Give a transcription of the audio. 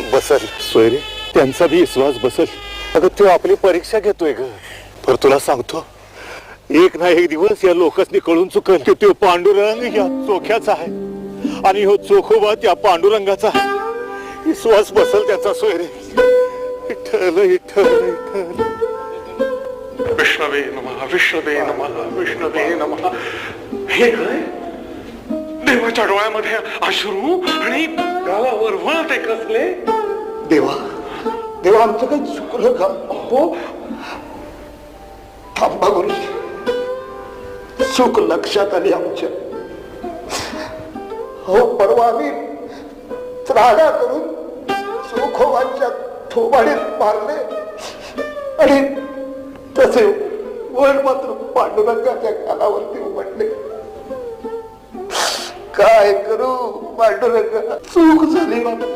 बसल. सोयरे त्यांचा बी विश्वास बसल. अगं तो आपली परीक्षा घेतोय ग. पर तुला सांगतो. एक ना एक दिवस या लोकांनी कळून चुकल की तो पांडुरंग या चोख्याचा आहे. आणि हो चोखोबा त्या पांडुरंगाचा आहे. विश्वास बसल त्याचा सोयरे. विष्णवे नमः विष्णवे नमः विष्णवे नमः. हे काय? देवाच्या डोळ्यामध्ये अश्रू आणि गावावर वळते कसले. देवा देवा आमचं काही चुकलं का? हो थांबा गुरुजी. चूक लक्षात आली आमच्या. हो परवा आम्ही त्रागा करून चोखोबांच्या थोबाडीत मारले. आणि तसे वर मात्र पांडुरंगाच्या कानावरती उमटले. काय करू? पांडुरंग चूक झाली आमची